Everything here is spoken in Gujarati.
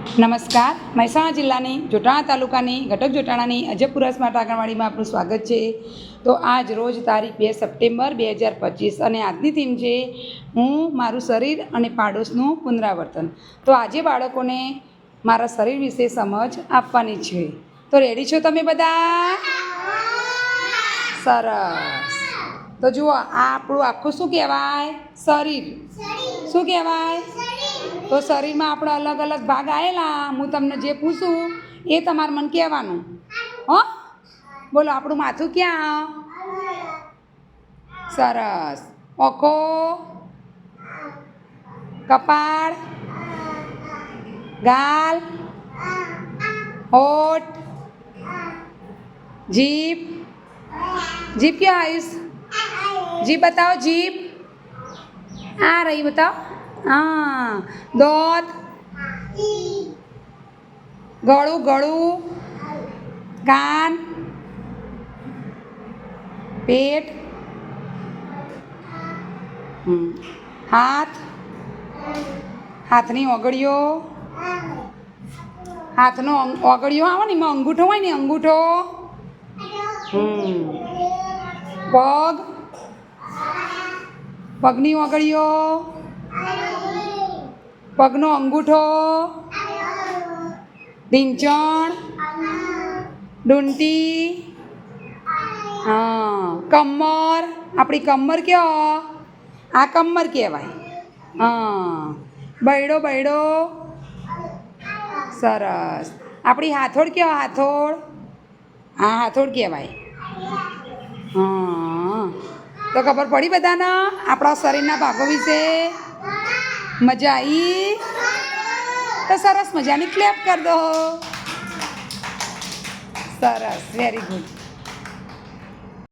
નમસ્કાર. મહેસાણા જિલ્લાની જોટાણા તાલુકાની ઘટક જોટાણાની અજયપુરા સ્માર્ટ આંગણવાડીમાં આપનું સ્વાગત છે. તો આજ રોજ તારીખ બે સપ્ટેમ્બર બે હજાર પચીસ અને આજની થીમ છે હું મારું શરીર અને પાડોશનું પુનરાવર્તન. તો આજે બાળકોને મારા શરીર વિશે સમજ આપવાની છે. તો રેડી છો તમે બધા? સરસ. તો જુઓ આ આપણું આખું શું કહેવાય? શરીર. શું કહેવાય? તો શરીરમાં આપણા અલગ અલગ ભાગ આવેલા હું તમને જે પૂછું, એ તમારે મને કહેવાનું. હો? બોલો, આપણું માથું ક્યાં? સરસ. ઓખો. કપાળ. ગાલ. હોઠ. જીભ. જીભ ક્યાં આવીશ જીભ બતાવો, જીભ. આ રહી બતાવો. હા. દોત. ગળું ગળું. કાન. પેટ. હાથ. હાથની ઓગળીઓ. હાથનો ઓગળીઓ આવે ને એમાં અંગૂઠો હોય ને અંગૂઠો. પગ. પગની ઓગળીઓ. પગનો અંગૂઠો. ઢીંચણ. ડુંટી. હા, કમર. આપણી કમર કયો? આ કમર કહેવાય. હા. બૈડો બૈડો. સરસ. આપણી હાથોડ કયો હાથોડ? આ હાથોડ કહેવાય. હા. તો ખબર પડી બધાના? આપણા શરીરના ભાગો વિશે? મજા આવી તો સરસ મજાની ક્લેપ કરી દો. સરસ વેરી ગુડ